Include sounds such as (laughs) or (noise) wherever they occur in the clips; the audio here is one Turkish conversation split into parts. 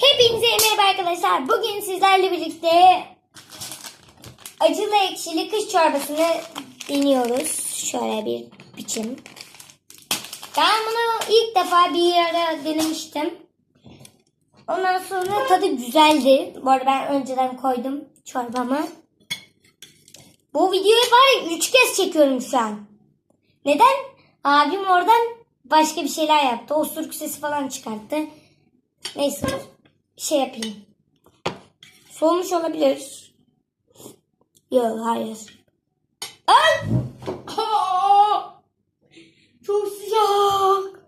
Hepinize merhaba arkadaşlar. Bugün sizlerle birlikte acılı ekşili kış çorbasını deniyoruz. Şöyle bir biçim. Ben bunu ilk defa bir ara denemiştim. Ondan sonra tadı güzeldi. Bu arada ben önceden koydum çorbamı. Bu videoyu var ya 3 kez çekiyorum şu an. Neden? Abim oradan başka bir şeyler yaptı. Osuruk sesi falan çıkarttı. Neyse şey yapayım. Soğumuş olabilir. Yok hayır. Ay! (laughs) Çok sıcak.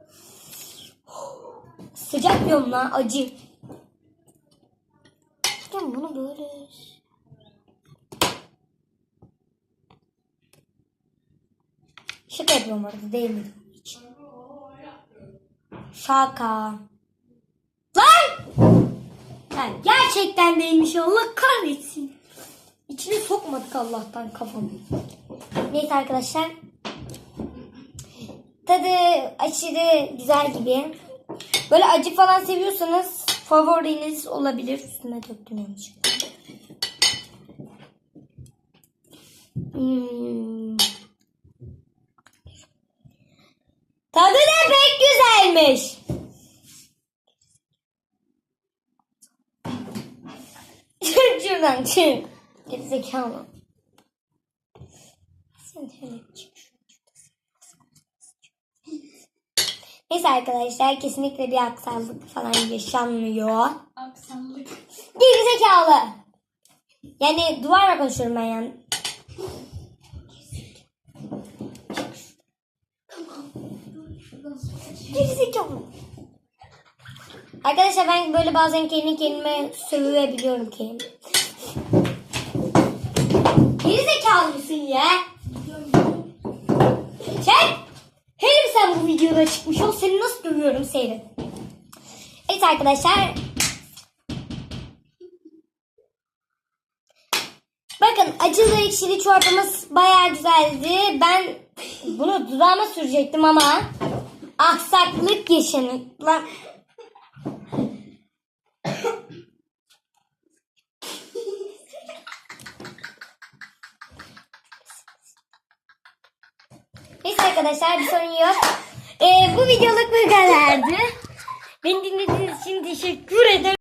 Sıcak diyorum lan acı. Ben bunu böyle... Şaka yapıyorum orada değil mi? Şaka. Ha, gerçekten değilmiş Allah kahretsin. İçine sokmadık Allah'tan kafamı. Neyse arkadaşlar. Tadı aşırı güzel gibi. Böyle acı falan seviyorsanız favoriniz olabilir. Üstüne döktüm yanlışlıkla. Hmm. Tadı da pek güzelmiş. Çık şuradan çık. Geri zekalı. Sen şöyle çık. Neyse arkadaşlar kesinlikle bir aksaklık falan yaşanmıyor. Aksanlık. Geri zekalı. Yani duvarla konuşuyorum ben yani. Geri zekalı. Arkadaşlar ben böyle bazen kendi kendime sövüyebiliyorum kendimi. Ya? Çek! Hem sen bu videoda çıkmış ol seni nasıl dövüyorum seyret. Evet arkadaşlar. Bakın acılı ekşili çorbamız bayağı güzeldi. Ben bunu dudağıma sürecektim ama aksaklık yaşanıyor. Arkadaşlar bir sorun yok. Ee, bu videoluk bu kadardı. Beni dinlediğiniz için teşekkür ederim.